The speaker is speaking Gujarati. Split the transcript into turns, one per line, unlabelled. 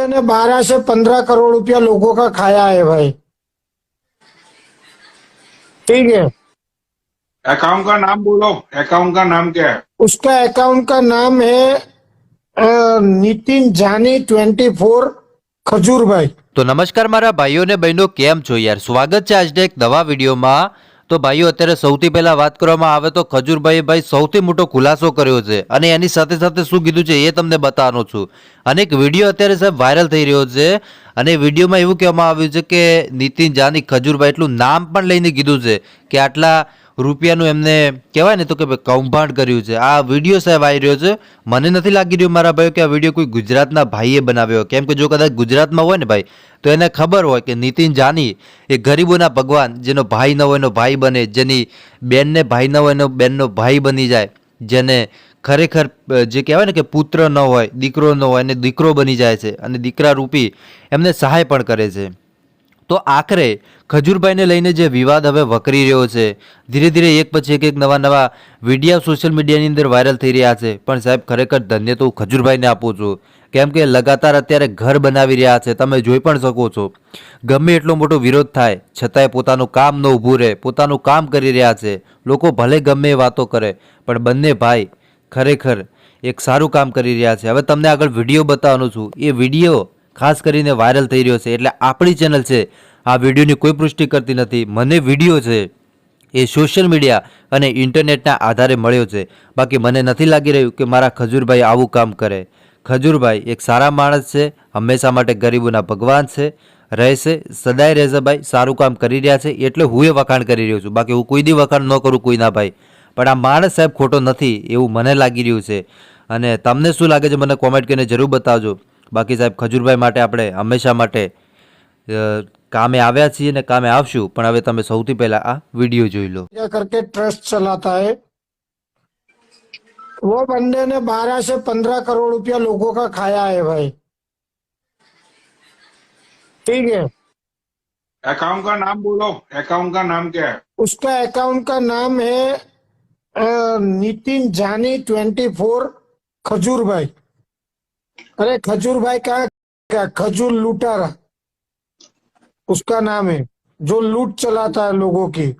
बंदे ने बारह से पंद्रह करोड़ रुपया लोगों का खाया है भाई ठीक है
अकाउंट का नाम बोलो अकाउंट का नाम क्या है
उसका अकाउंट का नाम है अ, नितिन जानी ट्वेंटी फोर खजूर भाई
તો નમસ્કાર મારા ભાઈઓ ને બહેનો કેમ છો યાર સ્વાગત છે આજના એક નવા વિડીયોમાં તો ભાઈઓ, અત્યારે સૌથી પહેલા વાત કરવામાં આવે તો ખજૂરભાઈ ભાઈ સૌથી મોટો ખુલાસો કર્યો છે. અને એની સાથે સાથે શું કીધું છે એ તમને બતાવવાનો છું. અને એક વીડિયો અત્યારે સાહેબ વાયરલ થઈ રહ્યો છે. અને વિડીયોમાં એવું કહેવામાં આવ્યું છે કે નીતિન જાની ખજૂરભાઈ એટલું નામ પણ લઈને કીધું છે કે આટલા રૂપિયાનું એમને કહેવાય ને તો કે કૌભાંડ કર્યું છે. આ વીડિયો સાહેબ આવી રહ્યો છે. મને નથી લાગી રહ્યું મારા ભાઈઓ કે આ વીડિયો કોઈ ગુજરાતના ભાઈએ બનાવ્યો કેમ કે જો કદાચ ગુજરાતમાં હોય ને ભાઈ, તો એને ખબર હોય કે નીતિન જાની એ ગરીબોના ભગવાન, જેનો ભાઈ ન હોય એનો ભાઈ બને, જેની બેનને ભાઈ ન હોય એનો બેનનો ભાઈ બની જાય, જેને ખરેખર જે કહેવાય ને કે પુત્ર ન હોય, દીકરો ન હોય અને દીકરો બની જાય છે. અને દીકરા રૂપી એમને સહાય પણ કરે છે. તો આખરે ખજૂરભાઈને લઈને જે વિવાદ હવે વકરી રહ્યો છે, ધીરે ધીરે એક પછી એક એક નવા નવા વીડિયો સોશિયલ મીડિયાની અંદર વાયરલ થઈ રહ્યા છે. પણ સાહેબ, ખરેખર ધન્ય તો હું ખજૂરભાઈને આપું છું. કેમ કે લગાતાર અત્યારે ઘર બનાવી રહ્યા છે, તમે જોઈ પણ શકો છો. ગમે એટલો મોટો વિરોધ થાય, છતાંય પોતાનું કામ ન ઊભું રહે, પોતાનું કામ કરી રહ્યા છે. લોકો ભલે ગમે એ વાતો કરે, પણ બંને ભાઈ ખરેખર એક સારું કામ કરી રહ્યા છે. હવે તમને આગળ વીડિયો બતાવવાનું છું. એ વીડિયો ખાસ કરીને વાયરલ થઈ રહ્યો છે એટલે આપણી ચેનલ છે. આ વિડીયોની કોઈ પુષ્ટિ કરતી નથી. મને વીડિયો છે એ સોશિયલ મીડિયા અને ઇન્ટરનેટના આધારે મળ્યો છે. બાકી મને નથી લાગી રહ્યું કે મારા ખજૂરભાઈ આવું કામ કરે. ખજૂરભાઈ એક સારા માણસ છે, હંમેશા માટે ગરીબોના ભગવાન છે, રહેશે, સદાય રહેશે ભાઈ, સારું કામ કરી રહ્યા છે, એટલે હું એ વખાણ કરી રહ્યો છું. બાકી હું કોઈ દી વખાણ ન કરું કોઈના ભાઈ. પણ આ માણસ સાહેબ ખોટો નથી એવું મને લાગી રહ્યું છે. અને તમને શું લાગે છે મને કોમેન્ટ કરીને જરૂર બતાવજો. બાકી સાહેબ ખજૂરભાઈ માટે આપણે હંમેશા માટે અ, કામે આવ્યા છીએ ને કામે આવશું પણ હવે તમે સૌથી પહેલા આ વિડીયો જોઈ લો
क्या करके ट्रस्ट चलाता है वो बंदे ने बारह से पंद्रह करोड़ रुपया लोगों का खाया है भाई ठीक है
अकाउंट का नाम बोलो अकाउंट का नाम क्या है
उसका अकाउंट का नाम है अ, नितिन जानी ट्वेंटी फोर खजूर भाई अरे खजूर भाई का क्या खजूर लुटारा उसका नाम है जो लूट चलाता है लोगों की